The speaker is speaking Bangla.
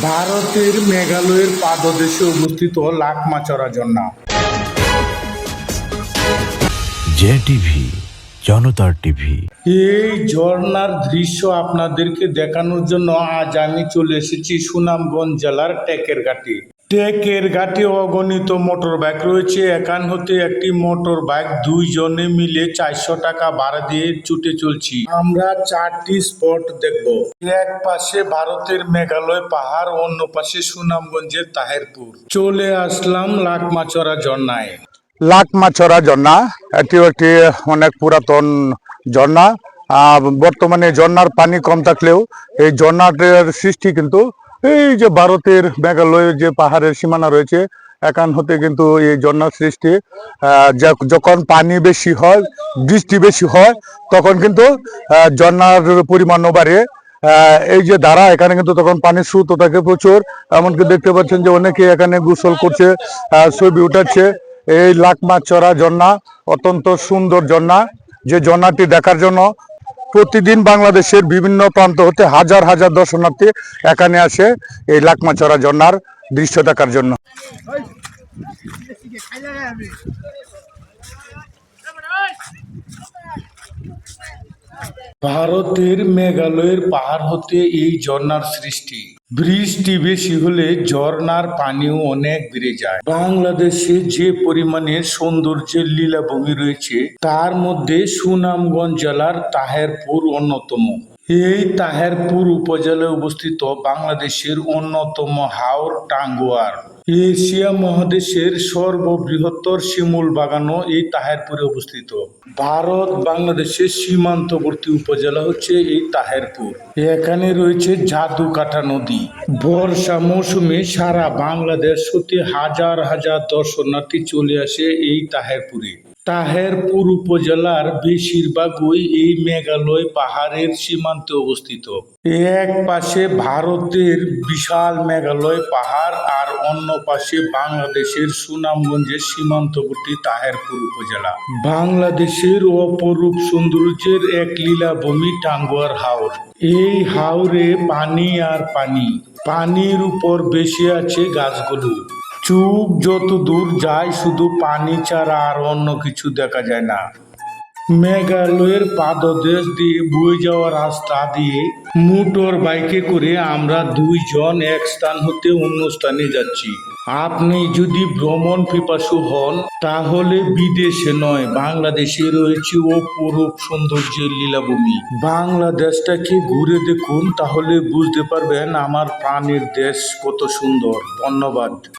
ভারতের মেঘালয়ের পাদদেশে অবস্থিত লাখমাচরা ঝর্ণা। জে টিভি জনতার টিভি। এই ঝর্ণার দৃশ্য আপনাদেরকে দেখানোর জন্য আজ আমি চলে এসেছি সুনামগঞ্জ জেলার টেকের ঘাটে টেকের ঘাটে অগণিত মোটর বাইক রয়েছে। এখান হতে একটি মোটর বাইক দুইজনে মিলে চারশো টাকা ভাড়া দিয়ে ছুটে চলছি। আমরা চারটি স্পট দেখব। এক পাশে ভারতের মেঘালয় পাহাড়, অন্য পাশে সুনামগঞ্জের তাহেরপুর। চলে আসলাম লাকমাচড়া ঝর্ণায়। লাকমাছড়া ঝর্ণা এটিও একটি অনেক পুরাতন ঝর্ণা। বর্তমানে ঝর্ণার পানি কম থাকলেও এই ঝর্ণাটার সৃষ্টি কিন্তু এই যে ভারতের মেঘালয়ের যে পাহাড়ের সীমানা রয়েছে, এখান হতে কিন্তু এই ঝর্ণার সৃষ্টি যখন পানি বেশি হয়, বৃষ্টি বেশি হয়, তখন কিন্তু ঝর্ণার পরিমাণও বাড়ে। এই যে ধারা, এখানে কিন্তু তখন পানির স্রোত থাকে প্রচুর। এমনকি দেখতে পাচ্ছেন যে অনেকে এখানে গোসল করছে ছবি উঠাচ্ছে। এই লাকমা চড়া ঝর্ণা, অত্যন্ত সুন্দর ঝর্ণা। যে ঝর্ণাটি দেখার জন্য প্রতিদিন বাংলাদেশের বিভিন্ন প্রান্ত হতে হাজার হাজার দর্শনার্থী এখানে আসে এই লাকমা চড়া ঝর্ণার দৃশ্য দেখার জন্য। ভারতের মেঘালয়ের পাহাড় হতে এই ঝর্ণার সৃষ্টি। বৃষ্টি বেশি হলে ঝর্ণার পানিও অনেক বেড়ে যায়। বাংলাদেশে যে পরিমাণে সৌন্দর্যের লীলাভূমি রয়েছে, তার মধ্যে সুনামগঞ্জ জেলার তাহেরপুর অন্যতম। এই তাহেরপুর উপজেলায় অবস্থিত বাংলাদেশের অন্যতম হাওর টাঙ্গুয়ার। এশিয়া মহাদেশের সর্ববৃহত্তর শিমুল বাগানও এই তাহেরপুরে অবস্থিত। ভারত, বাংলাদেশের সীমান্তবর্তী উপজেলা হচ্ছে এই তাহেরপুর। এখানে রয়েছে জাদুকাটা নদী। বর্ষা মৌসুমে সারা বাংলাদেশ হতে হাজার হাজার দর্শনার্থী চলে আসে এই তাহেরপুরে। তাহেরপুর উপজেলার বেশিরভাগই এই মেঘালয় পাহাড়ের সীমান্তে অবস্থিত। এক পাশে ভারতের বিশাল মেঘালয় পাহাড় আর অন্য পাশে বাংলাদেশের সুনামগঞ্জের সীমান্তবর্তী তাহেরপুর উপজেলা। বাংলাদেশের অপরূপ সৌন্দর্যের এক লীলাভূমি টাঙ্গুয়ার হাওর। এই হাওরে পানি আর পানি। পানির উপর বেশি আছে গাছগুলো। চুপ যত দূর যায়, শুধু পানি ছাড়া আর অন্য কিছু দেখা যায় না। মেঘালয়ের পাদদেশ দিয়ে বয়ে যাওয়া রাস্তা দিয়ে মোটর বাইকে করে আমরা দুইজন এক স্থান হতে অন্য স্থানে যাচ্ছি। আপনি যদি ভ্রমণ পিপাসু হন, তাহলে বিদেশে নয়, বাংলাদেশে রয়েছে অপরূপ সৌন্দর্যের লীলাভূমি। বাংলাদেশটাকে ঘুরে দেখুন, তাহলে বুঝতে পারবেন আমার প্রাণের দেশ কত সুন্দর। ধন্যবাদ।